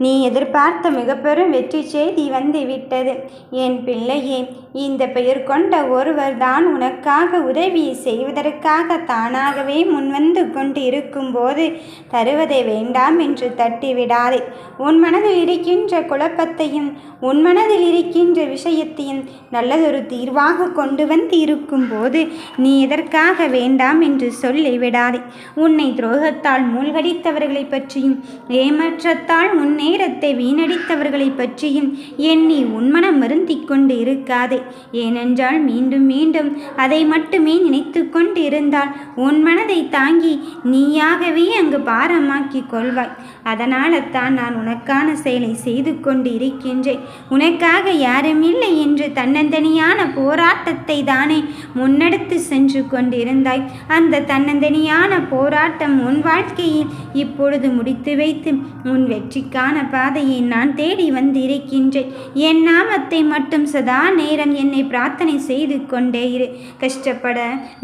நீ எதிர்பார்த்த மிகப்பெரும் வெற்றி செய்தி வந்து விட்டது என் பிள்ளையே இந்த பெயர் கொண்ட ஒருவர் தான் உனக்காக உதவி செய்வதற்காக தானாகவே முன்வந்து கொண்டு இருக்கும்போது தருவதை வேண்டாம் என்று தட்டிவிடாதே. உன் மனதில் இருக்கின்ற குழப்பத்தையும் உன் மனதில் இருக்கின்ற விஷயத்தையும் நல்லதொரு தீர்வாக கொண்டு வந்து இருக்கும்போது நீ எதற்காக வேண்டாம் என்று சொல்லிவிடாதே. உன்னை துரோகத்தால் மூழ்கடித்தவர்களை பற்றியும் ஏமாற்றத்தால் முன்னே நேரத்தை வீணடித்தவர்களை பற்றியும் எண்ணி உன்மனம் வருந்திக் கொண்டு இருக்காதே. ஏனென்றால் மீண்டும் மீண்டும் அதை மட்டுமே நினைத்து கொண்டு இருந்தால் உன் மனதை தாங்கி நீயாகவே அங்கு பாரமாக்கிக் கொள்வாய். அதனால தான் நான் உனக்கான செயலை செய்து கொண்டு இருக்கின்றேன் உனக்காக யாருமில்லை என்று தன்னந்தனியான போராட்டத்தை தானே முன்னெடுத்து சென்று கொண்டிருந்தாய். அந்த தன்னந்தனியான போராட்டம் உன் வாழ்க்கையில் இப்பொழுது முடித்து வைத்து உன் வெற்றிக்கான பாதையை நான் தேடி வந்திருக்கின்றேன். என் நாமத்தை மட்டும் சதா நேரம் என்னை பிரார்த்தனை செய்து கொண்டே இரு. கஷ்டப்பட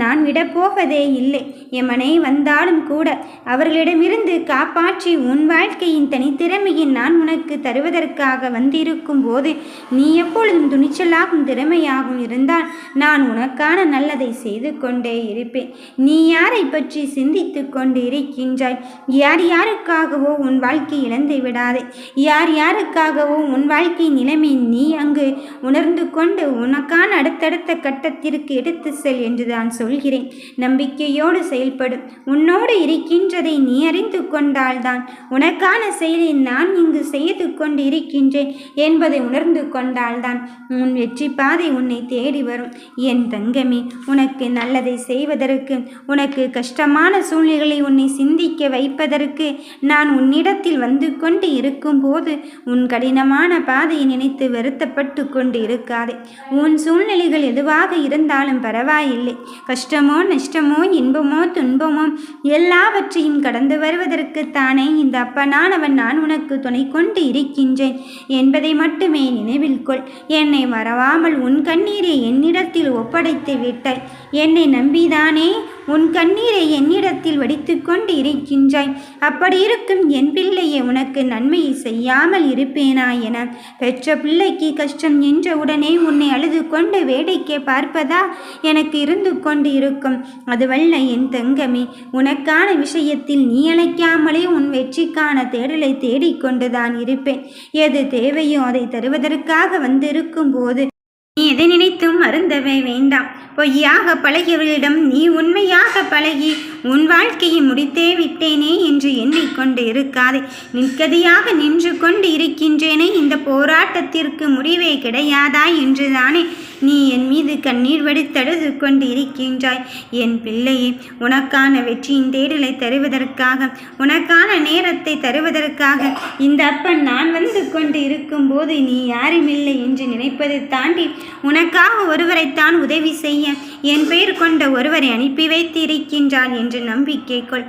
நான் விடப்போவதே இல்லை. எமனை வந்தாலும் கூட அவர்களிடமிருந்து காப்பாற்றி உன் வாழ்க்கையின் தனித்திறமையை நான் உனக்கு தருவதற்காக வந்திருக்கும் போது நீ எப்பொழுதும் துணிச்சலாகும் திறமையாகவும் இருந்தால் நான் உனக்கான நல்லதை செய்து கொண்டே இருப்பேன். நீ யாரை பற்றி சிந்தித்து கொண்டு இருக்கின்றாய் யார் யாருக்காகவோ உன் வாழ்க்கை இழந்து விடாது. யார் யாருக்காகவோ உன் வாழ்க்கை நிலைமை நீ அங்கு உணர்ந்து கொண்டு உனக்கான அடுத்தடுத்த கட்டத்திற்கு எடுத்து செல் என்று நான் சொல்கிறேன். நம்பிக்கையோடு செயல்படும். உன்னோடு இருக்கின்றதை நீ அறிந்து கொண்டால்தான் உனக்கான செயலை நான் இங்கு செய்து கொண்டு இருக்கின்றேன் என்பதை உணர்ந்து கொண்டால்தான் உன் வெற்றி பாதை உன்னை தேடி வரும். என் தங்கமே உனக்கு நல்லதை செய்வதற்கு உனக்கு கஷ்டமான சூழ்நிலைகளை உன்னை சிந்திக்க வைப்பதற்கு நான் உன்னிடத்தில் வந்து கொண்டு இருக்கும்போது உன் கடினமான பாதையை நினைத்து வருத்தப்பட்டு கொண்டு இருக்காதே உன் சூழ்நிலைகள் எதுவாக இருந்தாலும் பரவாயில்லை. கஷ்டமோ நஷ்டமோ இன்பமோ துன்பமோ எல்லாவற்றையும் கடந்து வருவதற்கு தானே இந்த அப்பனானவன் நான் உனக்கு துணை கொண்டு இருக்கின்றேன் என்பதை மட்டுமே நினைவில் கொள். என்னை மறவாமல் உன் கண்ணீரை என்னிடத்தில் ஒப்படைத்து விட்டாய். என்னை நம்பிதானே உன் கண்ணீரை என்னிடத்தில் வடித்து கொண்டு இருக்கின்றாய். அப்படி இருக்கும் என் பிள்ளையை உனக்கு நன்மையை செய்யாமல் இருப்பேனா என. பெற்ற பிள்ளைக்கு கஷ்டம் என்ற உடனே உன்னை அழுது கொண்டு வேடிக்கை பார்ப்பதா எனக்கு இருந்து கொண்டு இருக்கும். அதுவல்ல என் தங்கமே உனக்கான விஷயத்தில் நீ அழைக்காமலே உன் வெற்றிக்கான தேடலை தேடிக்கொண்டுதான் இருப்பேன். எது தேவையோ அதை தருவதற்காக வந்திருக்கும் போது நீ எதை நினைத்தும் அருந்தவே வேண்டாம். பொய்யாக பழகியவர்களிடம் நீ உண்மையாக பழகி உன் வாழ்க்கையை முடித்தே விட்டேனே என்று எண்ணிக்கொண்டு இருக்காதே. நிற்கதியாக நின்று கொண்டு இருக்கின்றேனே. இந்த போராட்டத்திற்கு முடிவே கிடையாதா என்றுதானே நீ என் மீது கண்ணீர் வடித்தழுது கொண்டு இருக்கின்றாய். என் பிள்ளையே உனக்கான வெற்றியின் தேடலை தருவதற்காக உனக்கான நேரத்தை தருவதற்காக இந்த அப்பன் நான் வந்து கொண்டு இருக்கும்போது நீ யாருமில்லை என்று நினைப்பதை தாண்டி உனக்காக ஒருவரைத்தான் உதவி செய்ய என் பெயர் கொண்ட ஒருவரை அனுப்பி வைத்து என்று என்று நம்பிக்கை கொள்.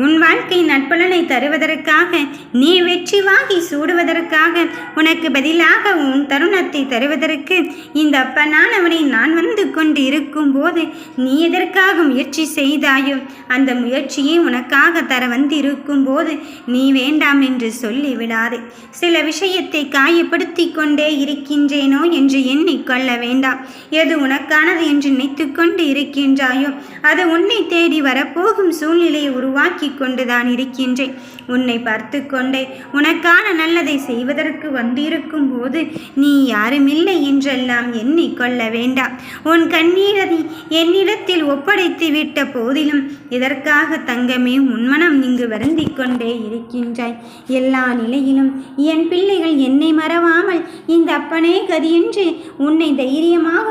உன் வாழ்க்கை நட்பலனை தருவதற்காக நீ வெற்றி வாங்கி சூடுவதற்காக உனக்கு பதிலாக உன் தருணத்தை தருவதற்கு இந்த அப்பனானவனை நான் வந்து கொண்டு இருக்கும்போது நீ எதற்காக முயற்சி செய்தாயோ அந்த முயற்சியை உனக்காக தர வந்து இருக்கும்போது நீ வேண்டாம் என்று சொல்லி விடாதே சில விஷயத்தை காயப்படுத்தி கொண்டே இருக்கின்றேனோ என்று எண்ணிக்கொள்ள வேண்டாம். எது உனக்கு உனக்கானது என்று நினைத்து கொண்டு இருக்கின்றாயோ? அது உன்னை தேடி வரப்போகும் சூழ்நிலையை உருவாக்கி கொண்டுதான் இருக்கின்றேன். உன்னை பார்த்து கொண்டே உனக்கான நல்லதை செய்வதற்கு வந்திருக்கும் போது நீ யாருமில்லை என்றெல்லாம் எண்ணிக்கொள்ள வேண்டாம். உன் கண்ணீரதி என்னிடத்தில் ஒப்படைத்து விட்ட போதிலும் இதற்காக தங்கமே உன்மனம் இங்கு வருந்தி கொண்டே இருக்கின்றாய். எல்லா நிலையிலும் என் பிள்ளைகள் என்னை மறவாமல் இந்த அப்பனே கதியின்றி உன்னை தைரியமாக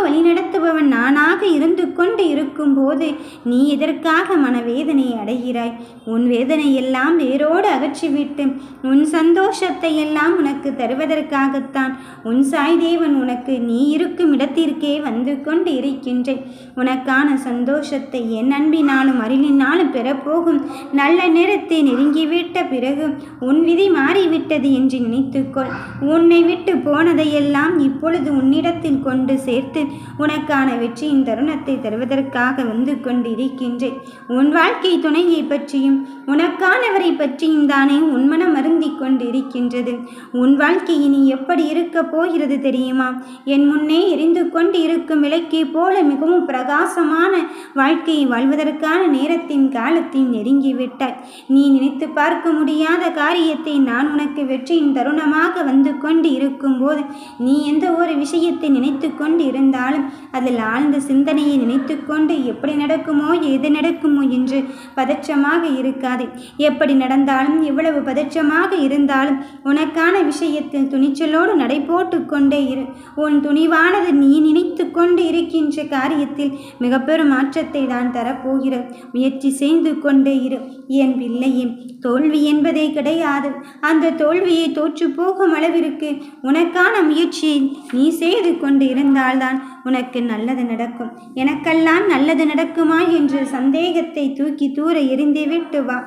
வழிநடத்துபவன் நானாக இருந்து கொண்டு இருக்கும்போது நீ எதற்காக மனவேதனை அடைகிறாய்? உன் வேதனை எல்லாம் வேரோடு அகற்றிவிட்டு உன் சந்தோஷத்தை எல்லாம் உனக்கு தருவதற்காகத்தான் உன் சாய் தேவன் உனக்கு நீ இருக்கும் இடத்திற்கே வந்து கொண்டு இருக்கின்றேன். உனக்கான சந்தோஷத்தை என் அன்பினாலும் அருளினாலும் பெறப்போகும். நல்ல நேரத்தை நெருங்கிவிட்ட பிறகு உன் விதி மாறிவிட்டது என்று நினைத்துக்கொள். உன்னை விட்டு போனதையெல்லாம் இப்பொழுது உன்னிடத்தில் கொண்டு சேர்த்து உனக்கு உனக்கான வெற்றியின் தருணத்தை தருவதற்காக வந்து கொண்டிருக்கின்றேன் உன் வாழ்க்கை துணையை பற்றியும் உனக்கானவரை பற்றியும் தானே உன்மனம் அருந்திக் கொண்டிருக்கின்றது. உன் வாழ்க்கை இனி எப்படி இருக்கப் போகிறது தெரியுமா? என் முன்னே எரிந்து கொண்டு இருக்கும் விளக்கை போல மிகவும் பிரகாசமான வாழ்க்கையை வாழ்வதற்கான நேரத்தின் காலத்தின் நெருங்கிவிட்டாய். நீ நினைத்து பார்க்க முடியாத காரியத்தை நான் உனக்கு வெற்றியின் தருணமாக வந்து கொண்டு இருக்கும்போது நீ எந்த ஒரு விஷயத்தை நினைத்து கொண்டு இருந்தாலும் அதில் ஆழ்ந்த சிந்தனையை நினைத்துக்கொண்டு எப்படி நடக்குமோ எது நடக்குமோ என்று பதற்றமாக இருக்காது. எப்படி நடந்தாலும் எவ்வளவு பதற்றமாக இருந்தாலும் உனக்கான விஷயத்தில் துணிச்சலோடு நடைபோட்டு கொண்டே இரு. உன் துணிவானது நீ நினைத்து கொண்டு இருக்கின்ற காரியத்தில் மிக பெரும் மாற்றத்தை தான் தரப்போகிற முயற்சி செய்து கொண்டே இரு. என் பிள்ளையே தோல்வி என்பதே கிடையாது. அந்த தோல்வியை தோற்று போகும் அளவிற்கு உனக்கான முயற்சியை நீ செய்து கொண்டு இருந்தால்தான் உனக்கு நல்லது நடக்கும். எனக்கெல்லாம் நல்லது நடக்குமா என்று சந்தேகத்தை தூக்கி தூர எறிந்துவிட்டு வா.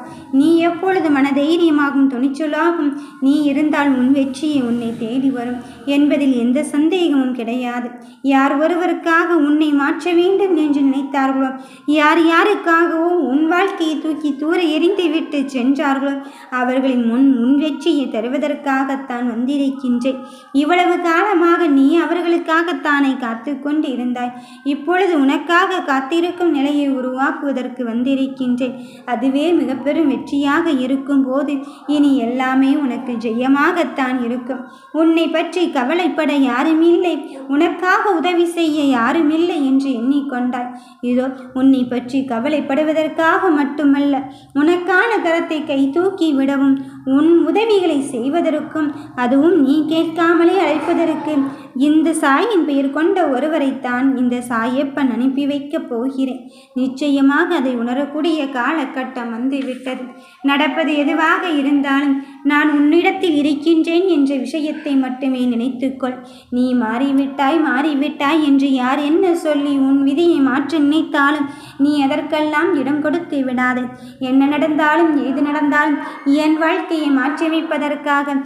நீ எப்பொழுது மனதைரியமாகும் துணிச்சலாகும். நீ இருந்தால் உன் வெற்றியை உன்னை தேடி வரும் என்பதில் எந்த சந்தேகமும் கிடையாது. யார் ஒருவருக்காக உன்னை மாற்ற வேண்டும் என்று நினைத்தார்களோ யார் யாருக்காகவோ உன் வாழ்க்கையை தூக்கி தூர எறிந்துவிட்டு சென்றார்களோ அவர்களின் முன் முன் வெற்றியை தருவதற்காகத்தான் வந்திருக்கின்றேன். இவ்வளவு காலமாக நீ அவர்களுக்காகத்தானே காத்து கொண்டு இருந்தாய் இப்பொழுது உனக்காக காத்திருக்கும் நிலையை உருவாக்குவதற்கு வந்திருக்கின்றேன். அதுவே மிக பெரும் வெற்றியாக இருக்கும் போது இனி எல்லாமே உனக்கு ஜெயமாகத்தான் இருக்கும். உன்னை பற்றி கவலைப்பட யாருமில்லை. உனக்காக உதவி செய்ய யாருமில்லை என்று எண்ணிக்கொண்டாய். இதோ உன்னை பற்றி கவலைப்படுவதற்காக மட்டுமல்ல உனக்கான கரத்தை கை தூக்கி விடவும் உன் உதவிகளை செய்வதற்கும் அதுவும் நீ கேட்காமலே அழைப்பதற்கு. இந்த சாயின் பெயர் கொண்ட ஒருவரைத்தான் இந்த சாயப்பன் அனுப்பி வைக்கப் போகிறேன். நிச்சயமாக அதை உணரக்கூடிய காலகட்டம் வந்துவிட்டது. நடப்பது எதுவாக இருந்தாலும் நான் உன்னிடத்தில் இருக்கின்றேன் என்ற விஷயத்தை மட்டுமே நினைத்துக்கொள். நீ மாறிவிட்டாய் மாறிவிட்டாய் என்று யார் என்ன சொல்லி உன் விதியை மாற்ற நினைத்தாலும் நீ அதற்கெல்லாம் இடம் கொடுத்து விடாதே. என்ன நடந்தாலும் ஏது நடந்தாலும் என் வாழ்க்கையை மாற்றி வைப்பதற்காக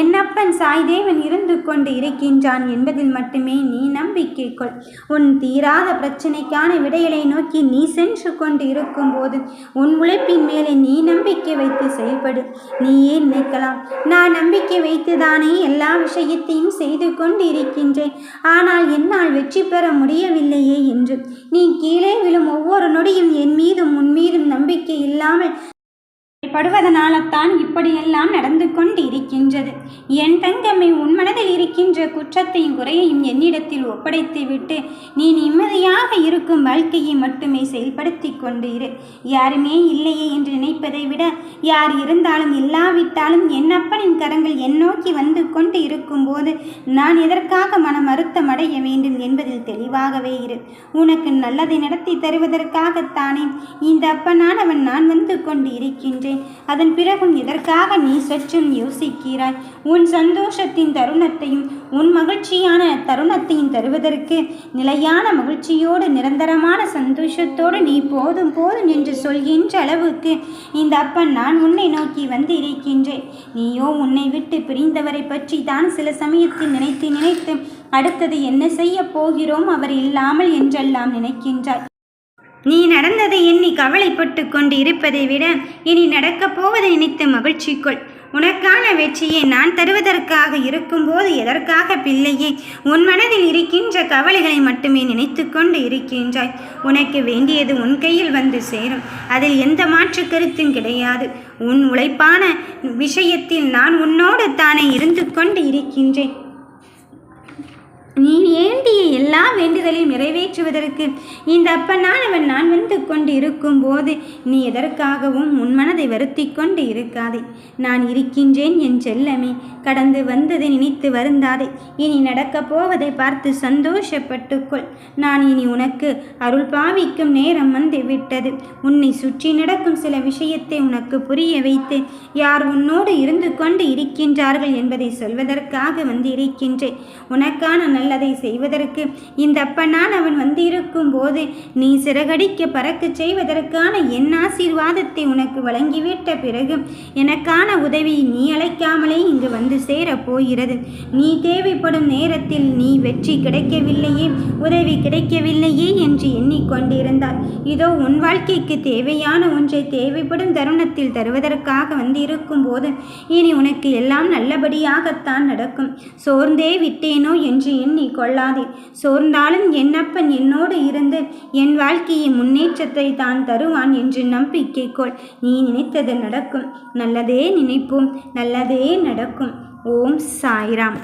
என் அப்பன் சாய்தேவன் இருந்து கொண்டு இருக்கின்றான் என்பதில் மட்டுமே நீ நம்பிக்கை கொள். உன் தீராத பிரச்சனைக்கான விடைகளை நோக்கி நீ சென்று கொண்டு இருக்கும்போது உன் உழைப்பின் மேலே நீ நம்பிக்கை வைத்து செயல்படு. நீ ஏன் இருக்கலாம். நான் நம்பிக்கை வைத்துதானே எல்லா விஷயத்தையும் செய்து கொண்டு இருக்கின்றேன் ஆனால் என்னால் வெற்றி பெற முடியவில்லையே என்று. நீ கீழே விழும் ஒவ்வொரு நொடியும் என் மீதும் உன் மீதும் நம்பிக்கை இல்லாமல் படுவதனால்தான் இப்படியெல்லாம் நடந்து கொண்டு இருக்கின்றது என் தங்கம்மை உன் மனதில் இருக்கின்ற குற்றத்தையும் குறையையும் என்னிடத்தில் ஒப்படைத்து விட்டு நீ நிம்மதியாக இருக்கும் வாழ்க்கையை மட்டுமே செயல்படுத்தி கொண்டு இரு. யாருமே இல்லையே என்று நினைப்பதை விட யார் இருந்தாலும் இல்லாவிட்டாலும் என் அப்பனின் கரங்கள் என் நோக்கி வந்து கொண்டு இருக்கும்போது நான் எதற்காக மனம் அறுத்தம் அடைய வேண்டும் என்பதில் தெளிவாகவே இரு. உனக்கு நல்லதை நடத்தி தருவதற்காகத்தானே இந்த அப்பனானவன் நான் வந்து கொண்டு இருக்கின்றேன். அதன் பிறகும் எதற்காக நீ சற்றும் யோசிக்கிறாய்? உன் சந்தோஷத்தின் தருணத்தையும் உன் மகிழ்ச்சியான தருணத்தையும் தருவதற்கு நிலையான மகிழ்ச்சியோடு நிரந்தரமான சந்தோஷத்தோடு நீ போதும் போதும் என்று சொல்கின்ற அளவுக்கு இந்த அப்பன் நான் உன்னை நோக்கி வந்து இருக்கின்றேன் நீயோ உன்னை விட்டு பிரிந்தவரை பற்றி தான் சில சமயத்தில் நினைத்து நினைத்து அடுத்தது என்ன செய்ய போகிறோம் அவர் இல்லாமல் என்றெல்லாம் நினைக்கின்றாய். நீ நடந்ததை எண்ணி கவலைப்பட்டு கொண்டு இருப்பதை விட இனி நடக்கப் போவதை நினைத்து மகிழ்ச்சிக்குள். உனக்கான வெற்றியை நான் தருவதற்காக இருக்கும்போது எதற்காக பிள்ளையே? உன் மனதில் இருக்கின்ற கவலைகளை மட்டுமே நினைத்து கொண்டு இருக்கின்றாய். உனக்கு வேண்டியது உன் கையில் வந்து சேரும். அதில் எந்த மாற்று கருத்தும் கிடையாது. உன் உழைப்பான விஷயத்தில் நான் உன்னோடு தானே இருந்து கொண்டு இருக்கின்றேன். நீ வேண்டிய எல்லா வேண்டுதலையும் நிறைவேற்றுவதற்கு இந்த அப்பனானவன் நான் வந்து கொண்டு இருக்கும்போது நீ எதற்காகவும் உன் மனதை வருத்தி கொண்டு இருக்காதே. நான் இருக்கின்றேன் என் செல்லமே கடந்து வந்ததை நினைத்து வருந்தாதே. இனி நடக்கப் போவதை பார்த்து சந்தோஷப்பட்டுக்கொள் நான் இனி உனக்கு அருள் பாவிக்கும் நேரம் வந்து விட்டது. உன்னை சுற்றி நடக்கும் சில விஷயத்தை உனக்கு புரிய வைத்து யார் உன்னோடு இருந்து கொண்டு இருக்கின்றார்கள் என்பதை சொல்வதற்காக வந்து இருக்கின்றேன் உனக்கான நல்லதை செய்வதற்கு இந்த அப்பனான் அவன் வந்து இருக்கும்போது நீ சிறகடிக்க பறக்கச் செய்வதற்கான என் ஆசீர்வாதத்தை உனக்கு வழங்கிவிட்ட பிறகு எனக்கான உதவி நீ அழைக்காமலே இங்கு வந்து சேரப் போகிறது. நீ தேவைப்படும் நேரத்தில் நீ வெற்றி கிடைக்கவில்லையே உதவி கிடைக்கவில்லையே என்று எண்ணிக்கொண்டிருந்தார் இதோ உன் வாழ்க்கைக்கு தேவையான ஒன்றை தேவைப்படும் தருணத்தில் தருவதற்காக வந்து இருக்கும்போது இனி உனக்கு எல்லாம் நல்லபடியாகத்தான் நடக்கும். சோர்ந்தே விட்டேனோ என்று எண்ணி கொள்ளாதே. சோர்ந்தாலும் என்னப்பன் என்னோடு இருந்து? என் வாழ்க்கையை முன்னேற்றத்தை தான் தருவான் என்று நம்பிக்கை கொள். நீ நினைத்தது நடக்கும். நல்லதே நினைப்போம். நல்லதே நடக்கும். ஓம் சாய்ராம்.